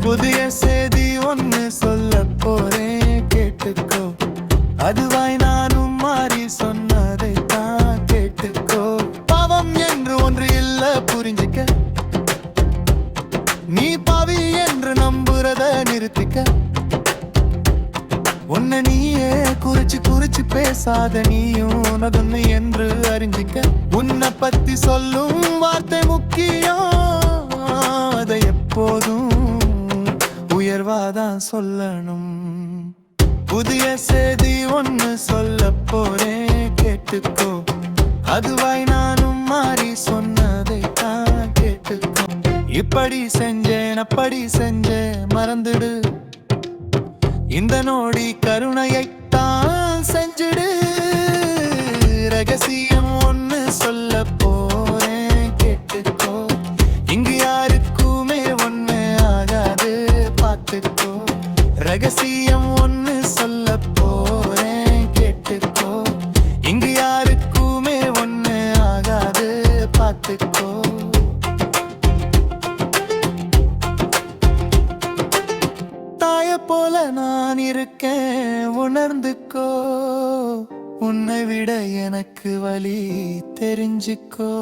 புதிய செய்தி ஒன்று சொல்ல போறேன் கேட்டுக்கோ. அதுவாய் நானும் மாறி சொன்னதை தான் கேட்டுக்கோ. பாவம் என்று ஒன்று இல்ல புரிஞ்சுக்க. நீ பாவி என்று நம்புறத நிறுத்திக்க. உன்னை நீயே குறிச்சு குறிச்சு பேசாத நீயும் உனதொன்னு என்று அறிஞ்சிக்க. உன்னை பத்தி சொல்லும் வார்த்தை முக்கியம். எப்போதும் உயர்வாதான் சொல்லணும். புதிய செய்தி ஒன்னு சொல்ல போறேன். கேட்டுக்கோ. அதுவாய் நானும் மாறி சொன்னதை தான் கேட்டுக்கோ. இப்படி செஞ்சேன் அப்படி செஞ்சேன். மறந்துடு. இந்த நோடி கருணையைத்தான் செஞ்சிடு. ரகசிய ரகசியம் ஒன்னு சொல்ல போறேன் கேட்டுக்கோ. இங்கு யாருக்குமே ஒன்று ஆகாது பார்த்துக்கோ. தாய போல நான் இருக்கேன் உணர்ந்துக்கோ. உன்னை விட எனக்கு வழி தெரிஞ்சுக்கோ.